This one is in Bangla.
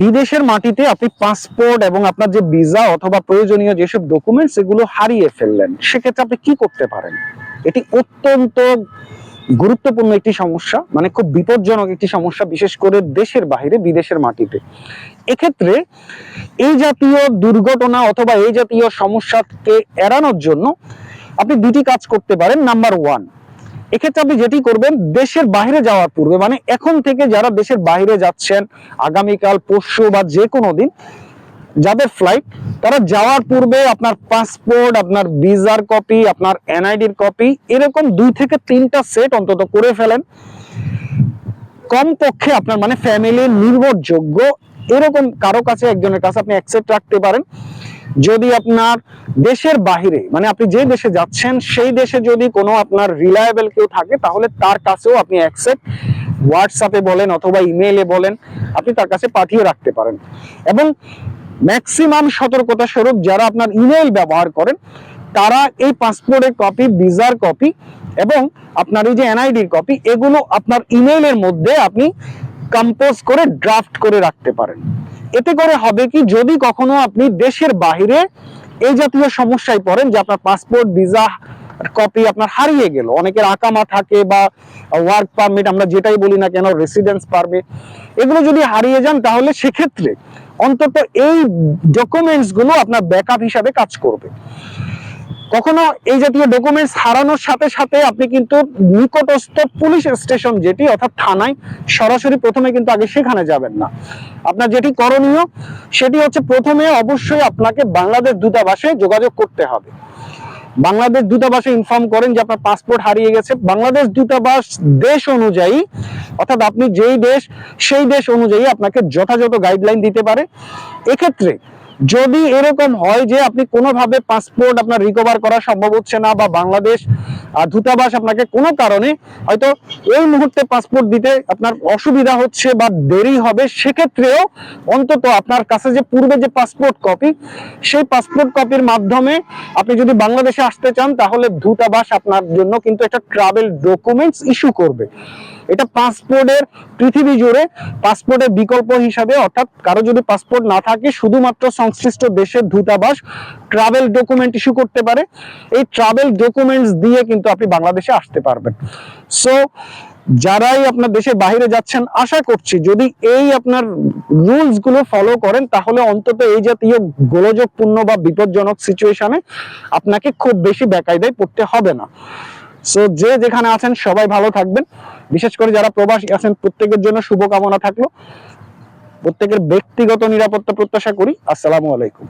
বিদেশের মাটিতে আপনি পাসপোর্ট এবং আপনার যে ভিসা অথবা প্রয়োজনীয় যেসব ডকুমেন্টস এগুলো হারিয়ে ফেললেন, সেক্ষেত্রে আপনি কি করতে পারেন? এটি অত্যন্ত গুরুত্বপূর্ণ একটি সমস্যা মানে খুব বিপজ্জনক একটি সমস্যা, বিশেষ করে দেশের বাইরে বিদেশের মাটিতে। এক্ষেত্রে এই জাতীয় দুর্ঘটনা অথবা এই জাতীয় সমস্যাকে এড়ানোর জন্য আপনি দুটি কাজ করতে পারেন। নাম্বার ওয়ান এক্ষেত্রে আপনি যেটি করবেন, দেশের বাইরে যাওয়ার পূর্বে মানে এখন থেকে যারা দেশের বাইরে যাচ্ছেন, আগামীকাল, পরশু বা যে কোনো দিন, যাদের ফ্লাইট তারা যাওয়ার পূর্বে আপনার পাসপোর্ট আপনার ভিসার কপি আপনার এনআইডির কপি এরকম দুই থেকে তিনটা সেট অন্তত করে ফেলেন। কমপক্ষে আপনার মানে ফ্যামিলির নির্ভরযোগ্য এরকম কারও কাছে একজনের কাছে আপনি অ্যাকসেপ্ট রাখতে পারেন। যদি আপনার দেশের বাইরে মানে আপনি যে দেশে যাচ্ছেন, সেই দেশে যদি কোনো আপনার রিলায়েবল কেউ থাকে, তাহলে তার কাছেও আপনি অ্যাকসেপ্ট হোয়াটসঅ্যাপে বলেন অথবা ইমেইলে বলেন, আপনি তার কাছে পাঠিয়ে রাখতে পারেন। এবং ম্যাক্সিমাম সতর্কতা স্বরূপ যারা আপনার ইমেইল ব্যবহার করেন, তারা এই পাসপোর্টের কপি ভিসার কপি এবং আপনার এই যে এনআইডির কপি এগুলো আপনার ইমেইলের মধ্যে আপনি কম্পোজ করে ড্রাফট করে রাখতে পারেন। এতে করে হবে কি, যদি কখনো আপনি দেশের বাইরে এই জাতীয় সমস্যায় পড়েন যে আপনার পাসপোর্ট ভিসা কপি আপনার হারিয়ে গেল, অনেকের আকামা থাকে বা ওয়ার্ক পারমিট আমরা যেটাই বলি না কেন রেসিডেন্স পারমিট এগুলো যদি হারিয়ে যান তাহলে সেক্ষেত্রে অন্তত এই ডকুমেন্টসগুলো আপনার ব্যাকআপ হিসাবে কাজ করবে। কখনো এই জাতীয় ডকুমেন্টস হারানোর সাথে সাথে আপনি কিন্তু নিকটস্থ পুলিশ স্টেশন যেটি, অর্থাৎ থানায়, সরাসরি প্রথমে কিন্তু আগে সেখানে যাবেন না। আপনার যেটি করণীয়, সেটি হচ্ছে প্রথমে অবশ্যই আপনাকে বাংলাদেশ দূতাবাসে যোগাযোগ করতে হবে। বাংলাদেশ দূতাবাসে ইনফর্ম করেন যে আপনার পাসপোর্ট হারিয়ে গেছে। বাংলাদেশ দূতাবাস দেশ অনুযায়ী, অর্থাৎ আপনি যেই দেশ, সেই দেশ অনুযায়ী আপনাকে যথাযথ গাইডলাইন দিতে পারে। এক্ষেত্রে যদি এরকম হয় যে আপনি কোনোভাবে পাসপোর্ট আপনার রিকভার করা সম্ভব হচ্ছে না বা বাংলাদেশ দূতাবাস আপনাকে কোনো কারণে হয়তো এই মুহূর্তে পাসপোর্ট দিতে আপনার অসুবিধা হচ্ছে বা দেরি হবে, সেক্ষেত্রেও অন্তত আপনার কাছে যে পূর্বে যে পাসপোর্ট কপি সেই পাসপোর্ট কপির মাধ্যমে আপনি যদি বাংলাদেশে আসতে চান, তাহলে দূতাবাস আপনার জন্য কিন্তু একটা ট্রাভেল ডকুমেন্টস ইস্যু করবে। এটা পাসপোর্টের পৃথিবী জুড়ে পাসপোর্টের বিকল্প হিসাবে, অর্থাৎ কারও যদি পাসপোর্ট না থাকে, শুধুমাত্র সংশ্লিষ্ট দেশের দূতাবাস ট্রাভেল ডকুমেন্ট ইস্যু করতে পারে। এই ট্রাভেল ডকুমেন্টস দিয়ে কিন্তু আপনি বাংলাদেশে আসতে পারবেন। সো যারাই আপনার দেশের বাইরে যাচ্ছেন, আশা করছি যদি এই আপনার রুলসগুলো ফলো করেন, তাহলে অন্তত এই জাতীয় গোলযোগপূর্ণ বা বিপজ্জনক সিচুয়েশনে আপনাকে খুব বেশি বেকায়দায় পড়তে হবে না। সো যে যেখানে আছেন সবাই ভালো থাকবেন। বিশেষ করে যারা প্রবাসী আছেন, প্রত্যেকের জন্য শুভকামনা থাকল। প্রত্যেকের ব্যক্তিগত নিরাপত্তা প্রত্যাশা করি। আসসালামু আলাইকুম।